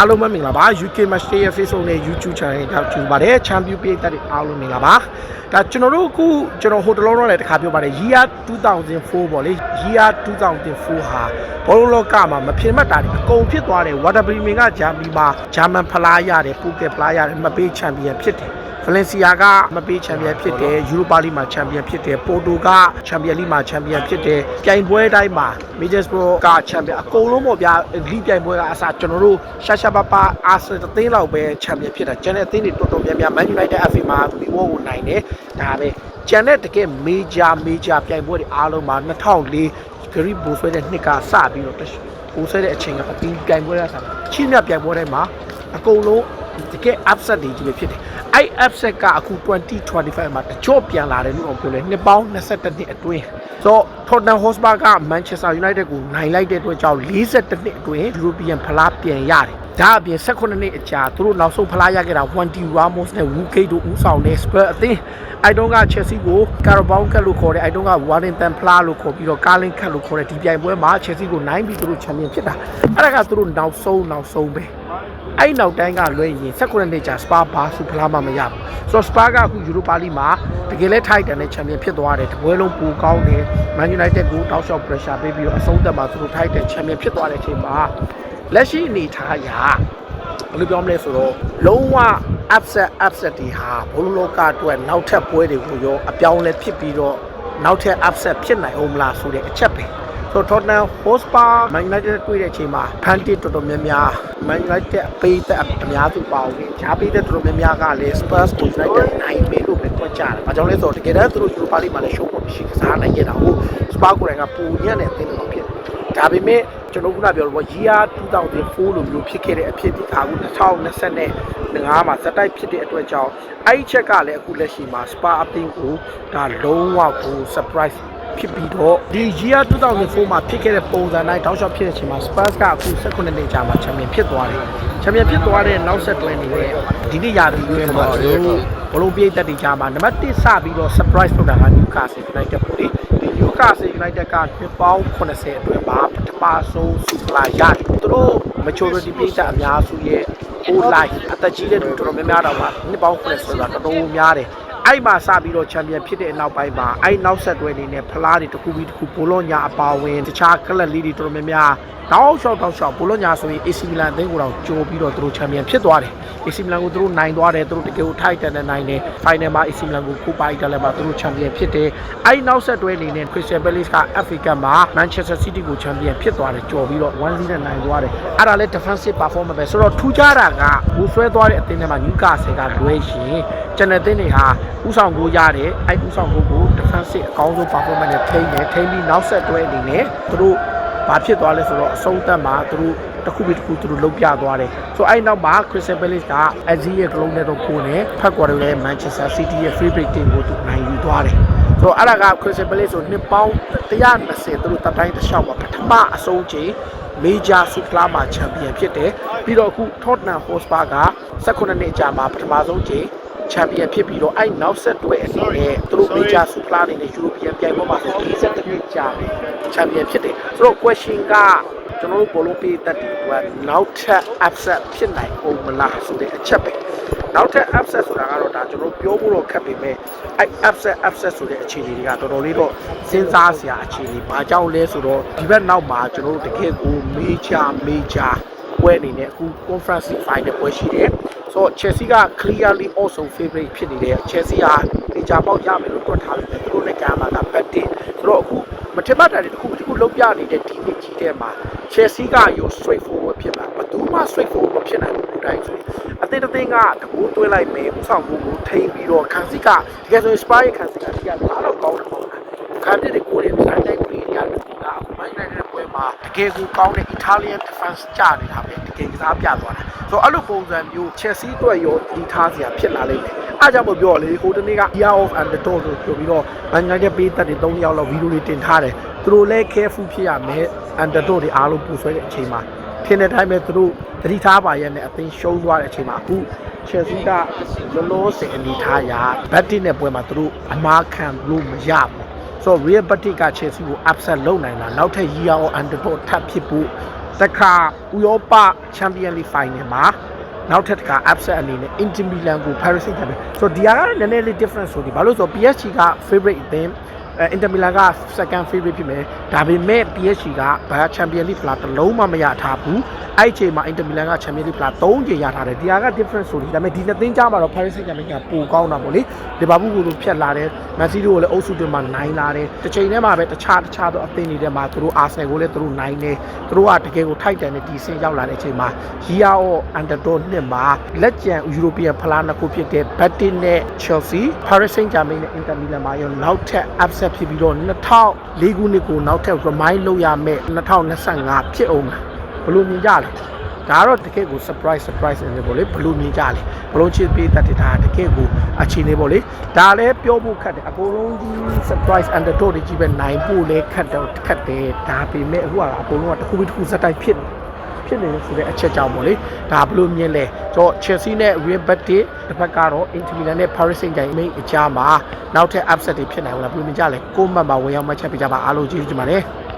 အားလုံးပဲမင်္ဂလာပါ UK Match Day ရဲ့ Facebook နဲ့ YouTube Channel ကြောင့်ကြိုဆိုပါတယ် Champion ပြည်သက်တွေအားလုံးမင်္ဂလာပါဒါကျွန်တော်တို့အခုကျွန်တော်ဟိုတလုံးတော့လည်းတစ်ခါပြောပါတယ် Year 2004ပေါ့လေ Year 2004ဟာဘောလုံးလောကမှာမဖြစ်မှတ်တာတွေအကုန်ဖြစ်သွားတယ် Water Bremen ကဂျာမနီမှာဂျာမန်ဖလားရတယ်ပူကက်ဖလားရတယ်မပေးချန်ပီယံဖြစ်တယ် ဗလင်စီယာကမပေးချန်ပီယံဖြစ်တယ်ယူရိုပါလိမှာချန်ပီယံဖြစ်တယ်ပိုတိုကချန်ပီယံလိမှာချန်ပီယံဖြစ်တယ်ပြိုင်ပွဲတိုင်းမှာ Middlesbrough ကချန်ပီယံအကုန်လုံးပေါ့ဗျာလီပြိုင်ပွဲကအစကျွန်တော်တို့ရှာရှာပါပါအာဆင်အသင်းလောက်ပဲချန်ပီယံဖြစ်တာကျန်တဲ့အသင်းတွေတော်တော်များများ Man United FA မှာပြီးဝေါ်ကိုနိုင်တယ်ဒါပဲကျန်တဲ့တကယ် major major ပြိုင်ပွဲတွေအားလုံးမှာ2004 Gary ဘိုဆွဲတဲ့နှစ်ကစပြီးတော့ဘိုဆွဲတဲ့အချိန်ကအပြီးပြိုင်ပွဲရတာချင်းမြပြိုင်ပွဲတိုင်းမှာအကုန်လုံးတကယ် upset တွေကြီးပဲဖြစ်တယ် အဲ့ upset ကအခု2025မှာတချို့ပြန်လာတယ်လို့ပြောလဲနှစ်ပေါင်း22နှစ်အတွင်းဆိုတော့ Tottenham Hotspur က Manchester United ကိုနိုင်လိုက်တဲ့အတွက်ကြောင့်42နှစ်အတွင်း European ဖလားပြန်ရတယ်ဒါအပြင်18နှစ်အကြာသူတို့နောက်ဆုံးဖလားရခဲ့တာ Wanty Ramos နဲ့ Woodgate တို့ဦးဆောင်တဲ့ Spurs အသင်းအိုက်တုံးက Chelsea ကို Carabao Cup လို့ခေါ်တဲ့အိုက်တုံးက Warrington ဖလားလို့ခေါ်ပြီးတော့ Carling Cup လို့ခေါ်တဲ့ဒီပြိုင်ပွဲမှာ Chelsea ကိုနိုင်ပြီးသူတို့ချန်ပီယံဖြစ်တာအဲ့ဒါကသူတို့နောက်ဆုံးနောက်ဆုံးပဲ အဲ့နောက်တိုင်းကလွှဲရင်18နှစ်ကြာ Spa ဘာစုဖလားမှမရဘူးဆိုတော့ Spa ကအခု Europa League မှာတကယ်လဲထိုက်တယ်နဲ့ချန်ပီယံဖြစ်သွားတယ်တပွဲလုံးပူကောင်းတယ် Man United ကိုတောက်လျှောက် pressure ပေးပြီးတော့အဆုံးသတ်မှာသူတို့ထိုက်တယ်ချန်ပီယံဖြစ်သွားတဲ့အချိန်မှာလက်ရှိအနေထားအရဘယ်လိုပြောမလဲဆိုတော့လုံးဝ upset upset တွေဟာဘလုံးလောကအတွက်နောက်ထပ်ပွဲတွေကိုရောအပြောင်းလဲဖြစ်ပြီးတော့နောက်ထပ် upset ဖြစ်နိုင်အောင်မလားဆိုတဲ့အချက်ပဲ ဆိုတော့ Tottenham Hotspur Man United တွေ့တဲ့အချိန်မှာဖန်တီတော်တော်များများ Man United အပေးသက်အများစုပါဝင်ဂျာပေးသက်တော်တော်များများကလည်း Spurs ကို United နိုင်မယ်လို့ပဲတွက်ကြတယ်။ဘာကြောင့်လဲဆိုတော့တကယ်တမ်းသူတို့ Europa League မှာလည်း show ပေါ်မရှိကစားနိုင်ရတာဟုတ် Spurs ကိုယ်တိုင်ကပူညံ့တဲ့အသင်းတွေဖြစ်တယ်။ဒါပေမဲ့ကျွန်တော်ခုနပြောလို့ year 2004လိုမျိုးဖြစ်ခဲ့တဲ့အဖြစ်ဒီအခု2025မှာစတိုက်ဖြစ်တဲ့အတွက်ကြောင့်အဲ့ဒီချက်ကလည်းအခုလက်ရှိမှာ Spa အသင်းကိုဒါလုံးဝကို surprise ဖြစ်ပြီးတော့ဒီ year 2004မှာဖြစ်ခဲ့တဲ့ပုံစံတိုင်းတောက်လျှောက်ဖြစ်တဲ့အချိန်မှာ Spurs ကအခု18နှစ်ကြာမှာချန်ပီယံဖြစ်သွားတယ်ချန်ပီယံဖြစ်သွားတဲ့နောက်ဆက်တွဲနေတဲ့ဒီနေ့ရာသီအတွင်းမှာတို့ဘလုံးပြည့်တက်တီကြာမှာနံပါတ်1စပြီးတော့ surprise လုပ်တာက Newcastle United ပေါ့လေဒီ Newcastle United ကနှစ်ပေါင်း80အတွင်းမှာပထမဆုံးစူပလာရတယ်သူတို့ maturity ပြည့်တက်အများစုရဲ့ all life အသက်ကြီးတဲ့လူတော်တော်များများတော့မှာနှစ်ပေါင်း80ဆိုတာတော်တော်များတယ် အဲ့မှာစပြီးတော့ချန်ပီယံဖြစ်တဲ့နောက်ပိုင်းမှာအဲ့နောက်ဆက်တွဲအနေနဲ့ဖလားတွေတစ်ခုပြီးတစ်ခုဘိုလောညာအပါဝင်တခြားကလပ်လေးတွေတော်တော်များများတောက်လျှောက်တောက်လျှောက်ဘိုလောညာဆိုရင် AC Milan အသင်းကိုတော့ကြိုပြီးတော့သူတို့ချန်ပီယံဖြစ်သွားတယ် AC Milan ကိုသူတို့နိုင်သွားတယ်သူတို့တကယ်ကိုထိုက်တန်တဲ့နိုင်တယ် final မှာ AC Milan ကိုကိုပါအီတလည်းမှာသူတို့ချန်ပီယံဖြစ်တယ်အဲ့နောက်ဆက်တွဲအနေနဲ့ Crystal Palace က FA Cup မှာ Manchester City ကိုချန်ပီယံဖြစ်သွားတယ်ကြော်ပြီးတော့1-0နဲ့နိုင်သွားတယ်အဲ့ဒါလည်း defensive performance ပဲဆိုတော့ထူးခြားတာကဘူဆွဲသွားတဲ့အသင်းထဲမှာ Newcastle ကလွဲရှင်ကျန်တဲ့သင်းတွေဟာ ဥဆောင်ကိုရတယ်အဲ့ဥဆောင်ကိုကို defensive အကောင်းဆုံး performance နဲ့ထိန်းတယ်ထိန်းပြီးနောက်ဆက်တွဲအနေနဲ့သူတို့ဘာဖြစ်သွားလဲဆိုတော့အဆုံးသတ်မှာသူတို့တစ်ခုပြီးတစ်ခုသူတို့လုတ်ပြသွားတယ်ဆိုအဲ့နောက်မှာ Crystal Palace ကအဇီရဲ့ကလုံးနဲ့တော့ကိုယ်နဲ့ဖက်ကွာတယ်လည်း Manchester City ရဲ့ favorite team ကိုသူနိုင်ယူသွားတယ်ဆိုတော့အဲ့ဒါက Crystal Palace ဆိုနှစ်ပေါင်း120သူတို့တပ်တိုင်းတစ်လျှောက်မှာပထမအဆုံးချိန် Major Super မှာချန်ပီယံဖြစ်တယ်ပြီးတော့အခု Tottenham Hotspur က18နှစ်ကြာမှာပထမဆုံးချိန် ချန်ပီယံဖြစ်ပြီးတော့အဲ့နောက်ဆက်တွဲအနေနဲ့သူတို့ Major Super အနေနဲ့ European ပြိုင်ပွဲမှာဆို40နှစ်ကြာချန်ပီယံဖြစ်တယ်ဆိုတော့ question ကကျွန်တော်တို့ဘောလုံးပေးတတ်တယ်သူကနောက်ထပ် upset ဖြစ်နိုင်အောင်မလားဆိုတဲ့အချက်ပဲနောက်ထပ် upset ဆိုတာကတော့ဒါကျွန်တော်ပြောဖို့တော့ခက်ပေမဲ့အဲ့ upset upset ဆိုတဲ့အခြေအနေတွေကတော်တော်လေးတော့စဉ်းစားစရာအခြေအနေဘာကြောင့်လဲဆိုတော့ဒီဘက်နောက်မှာကျွန်တော်တို့တကယ်ကို major major ပွဲအနေနဲ့အခု conference final ပွဲရှိတယ် ဆိုတော့ Chelsea က clearly also favorite ဖြစ်နေတဲ့ Chelsea က major ပေါက်ရမယ်လို့တွက်ထားတယ်သူတို့နဲ့ကြာမှာက betting ဆိုတော့အခုမထင်မှတ်တာတွေတစ်ခုတစ်ခုလုံးပြနေတဲ့ဒီနေ့ကြီးတဲ့မှာ Chelsea ကရော straight forward ဖြစ်မှာဘယ်သူမှ straight forward မဖြစ်နိုင်ဘူးဒီတိုင်းဆိုရင်အသင်းတစ်သင်းကတကူသွင်းလိုက်မယ်ဥဆောင်မှုကိုထိန်းပြီးတော့ခံစစ်ကတကယ်ဆိုရင် Spurs ရဲ့ခံစစ်ကဒီကလာတော့ကောင်းတယ်ပေါ့ခါပြတဲ့ကိုယ်တွေဆိုင်တိုင်းကိုယ်တွေရတယ်ဒီကအခုမိုင်းနိုင်တဲ့ပွဲမှာတကယ်ကိုကောင်းတဲ့ Italian defense ကြနေတာပဲတကယ်ကစားပြသွားတာ ဆိုတော့အဲ့လိုပုံစံမျိုး Chelsea အတွက်ရောဒီထားစရာဖြစ်လာလိမ့်မယ်အားကြောင့်မပြောလေဟိုတနေ့က Year of Underdog လို့ပြောပြီးတော့မန်ချက်ပေးသက်တွေ3ယောက်လောက်ဗီဒီယိုလေးတင်ထားတယ်သူတို့လည်း careful ဖြစ်ရမယ် Underdog တွေအားလုံးပူဆွဲတဲ့အချိန်မှာထင်တဲ့အတိုင်းပဲသူတို့သတိထားပါရဲ့နဲ့အသိရှုံးသွားတဲ့အချိန်မှာအခု Chelsea ကလောလောဆယ်အနေထားရာ Betty နဲ့ပွဲမှာသူတို့အမားခံလို့မရဘူးဆိုတော့ Real Betis က Chelsea ကို upset လုပ်နိုင်တာနောက်ထပ် year of underdog ထပ်ဖြစ်ဖို့ တခါဥရောပချန်ပီယံလိဖိုင်နယ်မှာနောက်ထပ်တစ်ခါ upset အနေနဲ့ Inter Milan ကို Paris Saint-Germain ဆိုတော့ဒီဟာကလည်းနည်းနည်းလေး difference ဆိုဒီဘာလို့လဲဆိုတော့ PSG က favorite အသင်း အဲ Inter Milan က second favorite ဖြစ်မယ်ဒါပေမဲ့ PSG ကဘာ Champions League ဖလားတစ်လုံးမှမရထားဘူးအဲ့ဒီအချိန်မှာ Inter Milan က Champions League ဖလား3ချိန်ရထားတယ်ဒီဟာက difference ဆိုဒီဒါပေမဲ့ဒီနှစ်သင်းကြားမှာတော့ Paris Saint-Germain ကပိုကောင်းတာပေါ့လေလီဗာပူးကိုလိုဖြတ်လာတယ်မန်စီးတီးကိုလည်းအုပ်စုတင်မှာနိုင်လာတယ်တစ်ချိန်တည်းမှာပဲတခြားတခြားသောအသင်းတွေထဲမှာသူတို့ Arsenal ကိုလည်းသူတို့နိုင်တယ်သူတို့ကတကယ်ကိုထိုက်တန်တဲ့ဒီဆင်းရောက်လာတဲ့အချိန်မှာ Year of Underdog နှစ်မှာလက်ကျန် European ဖလားနှစ်ခုဖြစ်တဲ့ Betis နဲ့ Chelsea Paris Saint-Germain နဲ့ Inter Milan မှာရောနောက်ထပ် upset ဖြစ်ပြီးတော့2004ခုနှစ်ကိုနောက်ထပ် remind လုပ်ရမယ်2025ဖြစ်အောင်ဘယ်လိုမြင်ကြလဲဒါကတော့တကယ်ကို surprise surprise နေပေါ့လေဘယ်လိုမြင်ကြလဲဘလုံးချစ်ပေးတတ်တဲ့ဒါတကယ်ကိုအခြေအနေပေါ့လေဒါလည်းပြောဖို့ခက်တယ်အကုန်လုံးကြီး surprise underdog တွေကြီးပဲနိုင်ဖို့လည်းခက်တော့ခက်တယ်ဒါပေမဲ့အခုကအကုန်လုံးကတစ်ခုပြီးတစ်ခုစက်တိုက်ဖြစ်နေ ဖြစ်နေလို့ဆိုတဲ့အချက်ကြောင့်ပေါ့လေဒါဘယ်လိုမြင်လဲကျွန်တော် Chelsea နဲ့ Real Betis တစ်ဖက်ကတော့ Inter Milan နဲ့ Paris Saint-Germain အကြားမှာနောက်ထပ် upset တွေဖြစ်နိုင်ဘူးလားဘယ်လိုမြင်ကြလဲကိုမတ်မှာဝင်ရောက်မှတ်ချက်ပေးကြပါအားလုံးကျေးဇူးတင်ပါတယ်